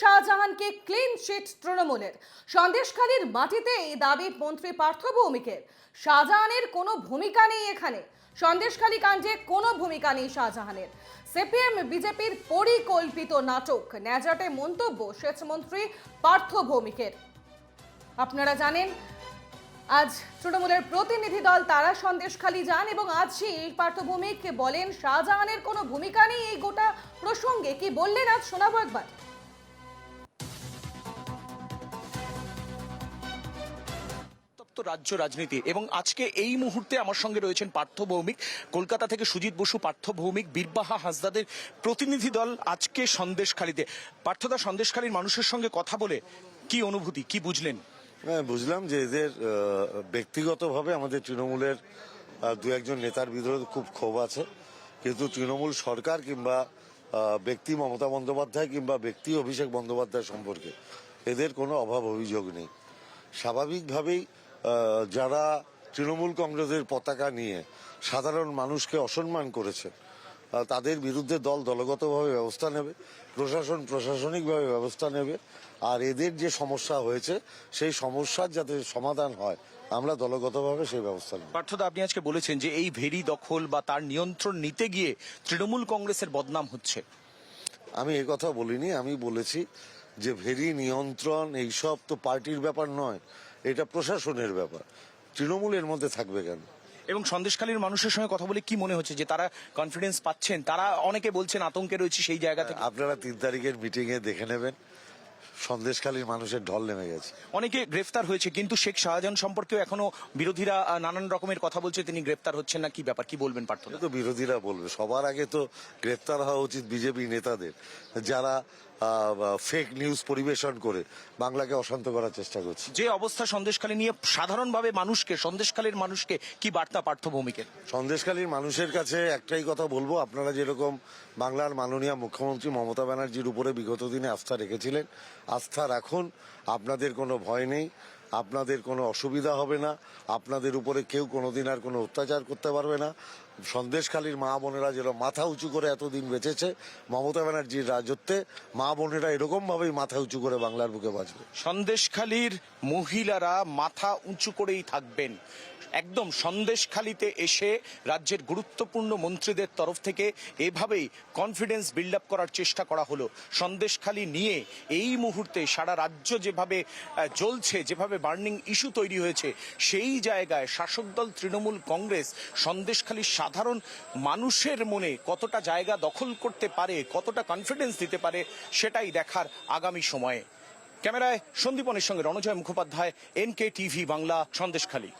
শাহজাহানকে clean chit তৃণমূলের। সন্দেশখালীর মাটিতে এই দাবি মন্ত্রী পার্থ ভৌমিকের। শাহজাহানের কোনো ভূমিকা নেই এখানে। সন্দেশখালী কাণ্ডে কোনো ভূমিকা নেই শাহজাহানের। সিপিএম, বিজেপির পরিকল্পিত নাটক। ন্যাজাটে মন্তব্য সেচমন্ত্রী পার্থ ভৌমিকের। আপনারা জানেন, আজ তৃণমূলের প্রতিনিধি দল তারা সন্দেশখালী যান এবং আজ আজই পার্থভৌমিক বলেন, শাহজাহানের কোনো ভূমিকা নেই এই গোটা প্রসঙ্গে। কি বললেন আজ শোনাবো একবার? রাজ্য রাজনীতি। এবং আজকে এই মুহূর্তে আমার সঙ্গে রয়েছেন পার্থ ভৌমিক। কলকাতা থেকে সুজিত বসু, পার্থ ভৌমিক, বীরবাহা হাসদাদের প্রতিনিধি দল আজকে সন্দেশখালীতে। পার্থদা, সন্দেশখালীর মানুষের সঙ্গে কথা বলে কি অনুভূতি, কি বুঝলেন? হ্যাঁ বুঝলাম যে এদের ব্যক্তিগতভাবে আমাদের তৃণমূলের দু একজন নেতার বিরুদ্ধে খুব ক্ষোভ আছে। কিন্তু তৃণমূল সরকার কিংবা ব্যক্তি মমতা বন্দ্যোপাধ্যায় কিংবা ব্যক্তি অভিষেক বন্দ্যোপাধ্যায় সম্পর্কে এদের কোনো অভাব, অভিযোগ নেই। স্বাভাবিকভাবেই যারা তৃণমূল কংগ্রেসের পতাকা নিয়ে সাধারণ মানুষকে অসম্মান করেছে তাদের বিরুদ্ধে দল দলগতভাবে ব্যবস্থা নেবে প্রশাসন প্রশাসনিকভাবে ব্যবস্থা নেবে আর এদের যে সমস্যা হয়েছে সেই সমস্যার যাতে সমাধান হয় আমরা দলগতভাবে সেই ব্যবস্থা নেব। পার্থদা আপনি আজকে বলেছেন যে এই ভেরি দখল বা তার নিয়ন্ত্রণ নিতে গিয়ে তৃণমূল কংগ্রেসের বদনাম হচ্ছে। আমি এ কথা বলিনি আমি বলেছি যে ভেরি নিয়ন্ত্রণ এইসব তো পার্টির ব্যাপার নয়। এটা প্রশাসনের ব্যাপার। তৃণমূলের মধ্যে থাকবে কেন? এবং সন্দেশখালীর মানুষের সঙ্গে কথা বলে কি মনে হচ্ছে যে তারা কনফিডেন্স পাচ্ছেন? তারা অনেকে বলছেন আতঙ্কে রয়েছে সেই জায়গা থেকে। আপনারা তিন তারিখের মিটিং এ দেখে নেবেন। সন্দেশখালীর মানুষের ঢল নেমে গেছে। অনেকে গ্রেফতার হয়েছে কিন্তু শেখ শাহজাহান সম্পর্কেও এখনও বিরোধীরা নানান রকমের কথা বলছে তিনি গ্রেফতার হচ্ছেন না কি ব্যাপার কি বলবেন পার্থ তো বিরোধীরা বলবে। সবার আগে তো গ্রেপ্তার হওয়া উচিত বিজেপি নেতাদের। যারা ফেক নিউজ পরিবেশন করে বাংলাকে অশান্ত করার চেষ্টা করছে। যে অবস্থা সন্দেশখালী নিয়ে সাধারণভাবে মানুষকে সন্দেশখালীর মানুষকে কি বার্তা পার্থ ভৌমিকের সন্দেশখালীর মানুষের কাছে একটাই কথা বলব আপনারা যেরকম বাংলার মাননীয় মুখ্যমন্ত্রী মমতা ব্যানার্জির উপরে বিগত দিনে আস্থা রেখেছিলেন আস্থা রাখুন আপনাদের কোনো ভয় নেই আপনাদের কোনো অসুবিধা হবে না আপনাদের উপরে কেউ কোনোদিন আর কোনো অত্যাচার করতে পারবে না সন্দেশখালীর মা বোনেরা যেন মাথা উঁচু করে এতদিন বেঁচেছে, মমতা ব্যানার্জির রাজত্বে মা বোনেরা এরকম ভাবেই মাথা উঁচু করে বাংলার বুকে বাঁচবে। সন্দেশখালীর মহিলারা মাথা উঁচু করেই থাকবেন। একদম সন্দেশখালীতে এসে রাজ্যের গুরুত্বপূর্ণ মন্ত্রীদের তরফ থেকে এভাবেই কনফিডেন্স বিল্ড আপ করার চেষ্টা করা হলো। সন্দেশখালী নিয়ে এই মুহূর্তে সারা রাজ্য যেভাবে জ্বলছে, যেভাবে বার্নিং ইস্যু তৈরি হয়েছে, সেই জায়গায় শাসক দল তৃণমূল কংগ্রেস সন্দেশখালীর সাধারণ মানুষের মনে কতটা জায়গা দখল করতে পারে, কতটা কনফিডেন্স দিতে পারে, সেটাই দেখার আগামী সময়ে। ক্যামেরায় সন্দীপনের সঙ্গে রণজয় মুখোপাধ্যায়, এনকে টিভি বাংলা, সন্দেশখালী।